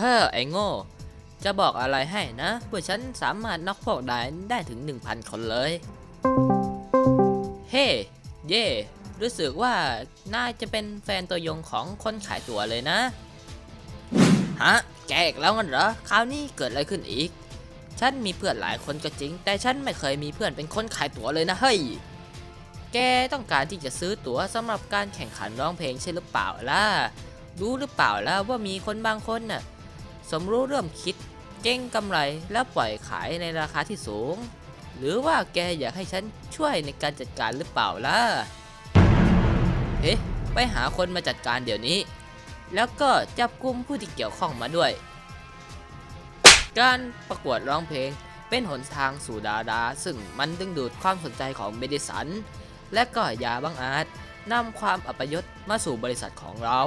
เฮ้อไอ้โง่ จะบอกอะไรให้นะว่าฉันสามารถน็อกพวกนายได้ถึง 1,000 คนเลย เฮ้ เย่รู้สึกว่าน่าจะเป็นแฟนตัวยงของคนขายตั๋วเลยนะ ฮะ แกอีกแล้วงั้นเหรอ คราวนี้เกิดอะไรขึ้นอีก ฉันมีเพื่อนหลายคนก็จริง แต่ฉันไม่เคยมีเพื่อนเป็นคนขายตั๋วเลยนะเฮ้ย แกต้องการที่จะซื้อตั๋วสำหรับการแข่งขันร้องเพลงใช่หรือเปล่าล่ะ รู้หรือเปล่าล่ะว่ามีคนบางคนน่ะ สมรู้เริ่มคิด เก่งกำไรแล้วปล่อยขายในราคาที่สูง หรือว่าแกอยากให้ฉันช่วยในการจัดการหรือเปล่าล่ะ เอ๊ะ ไปหาคนมาจัดการเดี๋ยวนี้ แล้วก็จับกลุ่มผู้ที่เกี่ยวข้องมาด้วย การประกวดร้องเพลงเป็นหนทางสู่ดาราซึ่งมันดึงดูดความสนใจของเมดิสัน และก็ยาบังอาจนำความอัปยศมาสู่บริษัทของเรา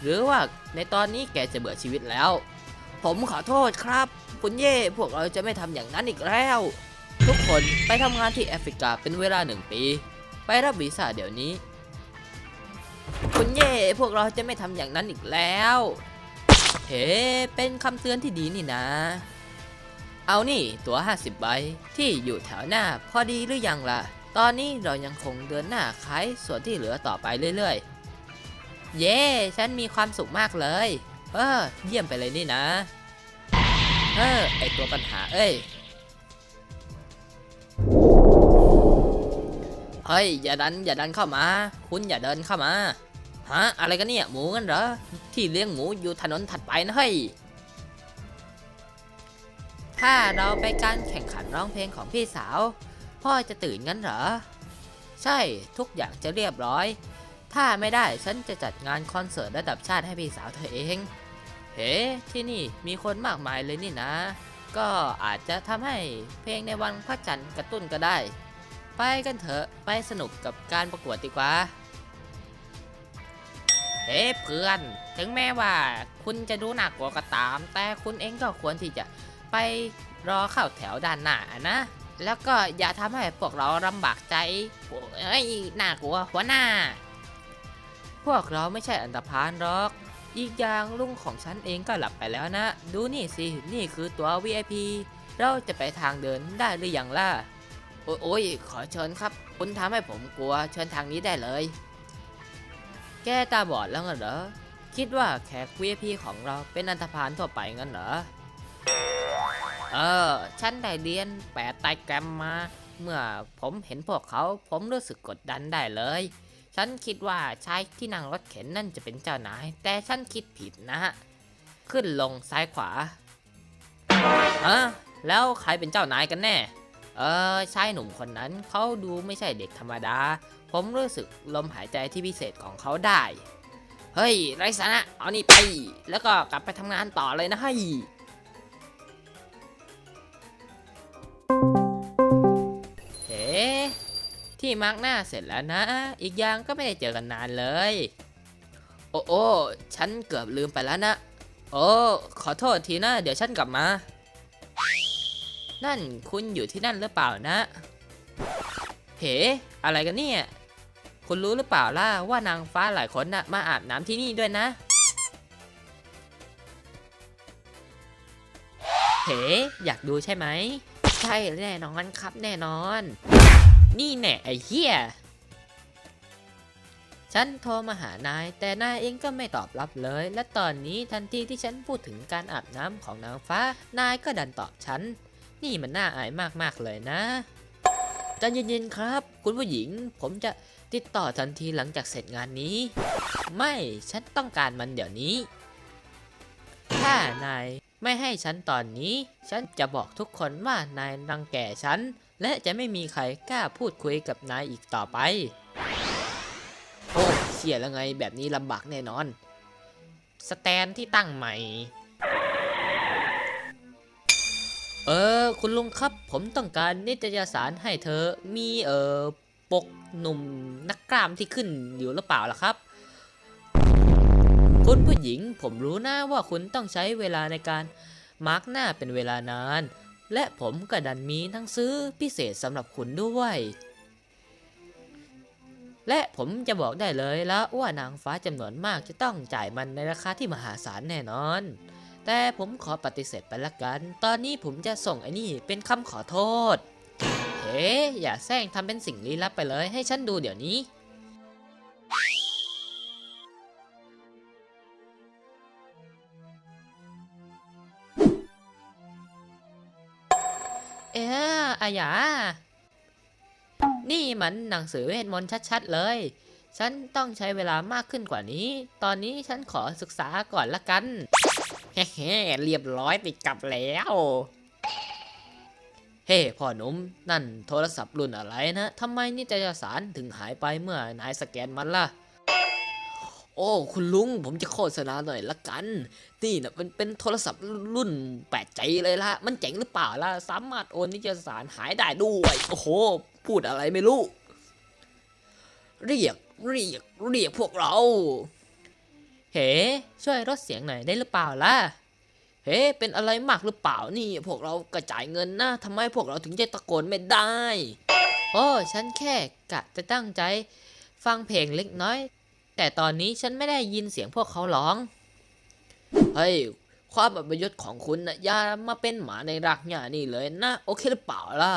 หรือว่าในตอนนี้แกจะเบื่อชีวิตแล้ว ผมขอโทษครับคุณเย่พวกเราจะไม่ทำอย่างนั้นอีกแล้ว ทุกคนไปทำงานที่แอฟริกาเป็นเวลาหนึ่งปี ไปรับวีซ่าเดี๋ยวนี้คุณเย่พวกเราจะไม่ทำอย่างนั้นอีกแล้วเฮ้เป็นคำเตือนที่ดีนี่นะ เอานี่ตั๋ว 50 ใบ ที่อยู่แถวหน้าพอดีหรือยังล่ะ ตอนนี้เรายังคงเดินหน้าขายส่วนที่เหลือต่อไปเรื่อยๆ เย้ ฉันมีความสุขมากเลย เออเยี่ยมไปเลยนี่นะ เออ ไอตัวปัญหา เอ้ย เฮ้ย อย่าดัน อย่าดันเข้ามา คุณอย่าเดินเข้ามาฮะอะไรกันเนี่ย หมูกันเหรอ ที่เลี้ยงหมูอยู่ถนนถัดไปนะเฮ้ย ถ้าเราไปการแข่งขันร้องเพลงของพี่สาว พ่อจะตื่นงั้นเหรอ ใช่ ทุกอย่างจะเรียบร้อย ถ้าไม่ได้ฉันจะจัดงานคอนเสิร์ตระดับชาติให้พี่สาวเธอเอง เฮ้ที่นี่มีคนมากมายเลยนี่นะ ก็อาจจะทำให้เพลงในวันพระจันทร์กระตุ้นก็ได้ ไปกันเถอะไปสนุกกับการประกวดดีกว่า เฮ้เพื่อน ถึงแม้ว่าคุณจะดูหนักกว่าก็ตาม แต่คุณเองก็ควรที่จะไปรอเข้าแถวด้านหน้านะ แล้วก็อย่าทำให้พวกเราลำบากใจ โอ้ยน่ากลัวหัวหน้า พวกเราไม่ใช่อันตรพานหรอก อีกอย่างลุงของฉันเองก็หลับไปแล้วนะ ดูนี่สิ นี่คือตัว VIP เราจะไปทางเดินได้หรืออยังล่ะ โอยโอ้ยขอเชิญครับ คุณทำให้ผมกลัว เชิญทางนี้ได้เลย แกตาบอดแล้วงั้นเหรอ คิดว่าแขก VIP ของเราเป็นอันธพาลทั่วไปงั้นเหรอ เออ ฉันได้เรียนแปดไตรแกรมมา เมื่อผมเห็นพวกเขา ผมรู้สึกกดดันได้เลย ฉันคิดว่าชายที่นั่งรถเข็นนั่นจะเป็นเจ้านาย แต่ฉันคิดผิดนะฮะ ขึ้นลงซ้ายขวาฮะแล้วใครเป็นเจ้านายกันแน่ เออชายหนุ่มคนนั้นเขาดูไม่ใช่เด็กธรรมดา ผมรู้สึกลมหายใจที่พิเศษของเขาได้ เฮ้ยไรสาระเอานี่ไป แล้วก็กลับไปทำงานต่อเลยนะเฮ้ย ที่มาร์กหน้าเสร็จแล้วนะ อีกอย่างก็ไม่ได้เจอกันนานเลย โอ้โอ้ฉันเกือบลืมไปแล้วนะ โอ้ขอโทษทีนะ เดี๋ยวฉันกลับมา นั่นคุณอยู่ที่นั่นหรือเปล่านะ เฮ้อะไรกันเนี่ย คุณรู้หรือเปล่าล่ะว่านางฟ้าหลายคนน่ะมาอาบน้ำที่นี่ด้วยนะ เฮ้อยากดูใช่ไหม ใช่แน่นอนครับแน่นอน นี่แน่ไอ้เหี้ย ฉันโทรมาหานาย แต่นายเองก็ไม่ตอบรับเลย และตอนนี้ทันทีที่ฉันพูดถึงการอาบน้ำของนางฟ้า นายก็ดันตอบฉัน นี่มันน่าอายมากๆเลยนะใจเย็นๆครับ คุณผู้หญิง ผมจะติดต่อทันทีหลังจากเสร็จงานนี้ ไม่ฉันต้องการมันเดี๋ยวนี้ ถ้านายไม่ให้ฉันตอนนี้ ฉันจะบอกทุกคนว่านายรังแกฉัน และจะไม่มีใครกล้าพูดคุยกับนายอีกต่อไป โอ้เสียแล้วไงแบบนี้ลำบากแน่นอน สแตนที่ตั้งใหม่ เออ คุณลุงครับ ผมต้องการนิตยสารให้เธอ มีเออปกหนุ่มนักกล้ามที่ขึ้นอยู่หรือเปล่าล่ะครับ คุณผู้หญิงผมรู้นะว่าคุณต้องใช้เวลาในการมาร์กหน้าเป็นเวลานาน และผมก็ดันมีทั้งซื้อพิเศษสำหรับคุณด้วย และผมจะบอกได้เลยแล้วว่านางฟ้าจำนวนมากจะต้องจ่ายมันในราคาที่มหาศาลแน่นอน แต่ผมขอปฏิเสธไปละกัน ตอนนี้ผมจะส่งไอ้นี่เป็นคำขอโทษ เฮ้อย่าแซงทำเป็นสิ่งลี้ลับไปเลยให้ฉันดูเดี๋ยวนี้ เอ๊ะอาหยา นี่มันหนังสือเวทมนต์ชัดๆเลย ฉันต้องใช้เวลามากขึ้นกว่านี้ ตอนนี้ฉันขอศึกษาก่อนละกัน เฮ้เรียบร้อยติดกลับแล้ว เฮ้พ่อหนุ่มนั่นโทรศัพท์รุ่นอะไรนะทำไมนิตยสารถึงหายไปเมื่อนายสแกนมันล่ะ โอ้ คุณลุง ผมจะโฆษณาหน่อยละกัน นี่นะเป็นเป็นโทรศัพท์รุ่นแปลกใจเลยละมันเจ๋งหรือเปล่าล่ะ สามารถโอนนิตยสารหายได้ด้วย โอ้โห พูดอะไรไม่รู้ เรียก เรียก เรียกพวกเรา เฮ้ ช่วยลดเสียงหน่อยได้หรือเปล่าล่ะ เฮ้ เป็นอะไรมากหรือเปล่านี่ พวกเรากระจายเงินนะทำไมพวกเราถึงจะตะโกนไม่ได้ โอ้ ฉันแค่กะจะตั้งใจ ฟังเพลงเล็กน้อย แต่ตอนนี้ฉันไม่ได้ยินเสียงพวกเขาร้อง เฮ้ย ความอับยศของคุณนะอย่ามาเป็นหมาในรักหญ้านี่เลยนะ โอเคหรือเปล่าล่ะ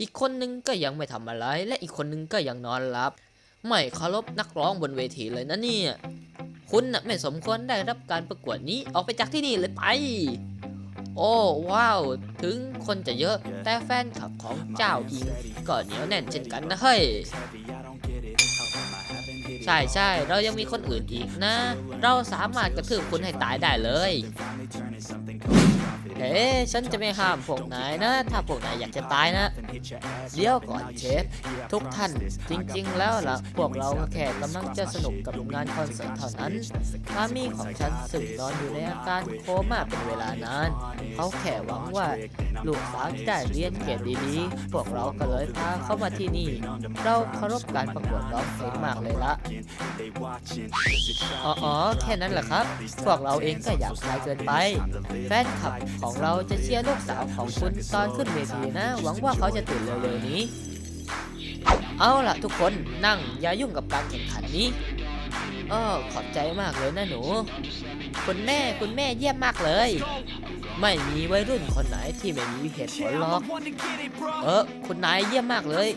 อีกคนนึงก็ยังไม่ทำอะไร และอีกคนนึงก็ยังนอนหลับ ไม่เคารพนักร้องบนเวทีเลยนะเนี่ย คุณน่ะไม่สมควรได้รับการประกวดนี้ ออกไปจากที่นี่เลยไป โอ้ว้าว ถึงคนจะเยอะ แต่แฟนคลับของเจ้าอิงก็เหนียวแน่นเช่นกันนะเฮ้ย ใช่ใช่เรายังมีคนอื่นอีกนะ เราสามารถกระทืบคุณให้ตายได้เลย เฮ้ฉันจะไม่ห้ามพวกนายนะ ถ้าพวกนายอยากจะตายนะเดี๋ยวก่อนเชฟทุกท่านจริงๆ แล้วล่ะ พวกเราแค่กำลังจะสนุกกับงานคอนเสิร์ตเท่านั้นสามีของฉันซึ่งนอนอยู่ในอาการโคม่าเป็นเวลานาน เขาแค่หวังว่าลูกสาวจะได้เรียนเกรดดีๆ พวกเราก็เลยพาเข้ามาที่นี่ เราเคารพการประกวดร้องเพลงมากเลยละอ๋อแค่นั้นแหละครับ พวกเราเองก็อยากคายเกินไป แฟนคลับของเราจะเชียร์ลูกสาวของคุณตอนขึ้นเวทีนะ หวังว่าเขาจะตื่นเร็วๆนี้ เอาล่ะทุกคนนั่งอย่ายุ่งกับการแข่งขันนี้อ้อขอบใจมากเลยนะหนู คุณแม่คุณแม่เยี่ยมมากเลย ไม่มีวัยรุ่นคนไหนที่ไม่มีเหตุผลหรอก เออ คุณนายเยี่ยมมากเลย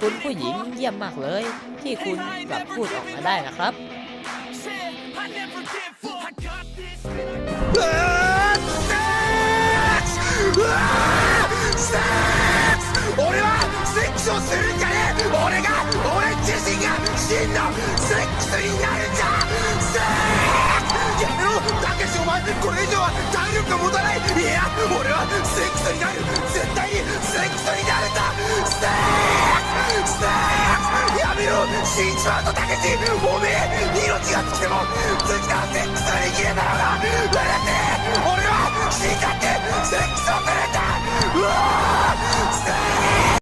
คุณผู้หญิงเยี่ยมมากเลย ที่คุณกลับพูดออกมาได้นะครับ 俺はセックスをするんじゃねえ俺が俺自身が真のセックスになるんじゃセックスやめろたけしお前これ以上は体力が持たないいや俺はセックスになる絶対にセックスになるんだセックス死んじまうとだけ自分もね命が尽きても次なセックスができねえだろだがて俺は死んだってセックスをされた。うわあ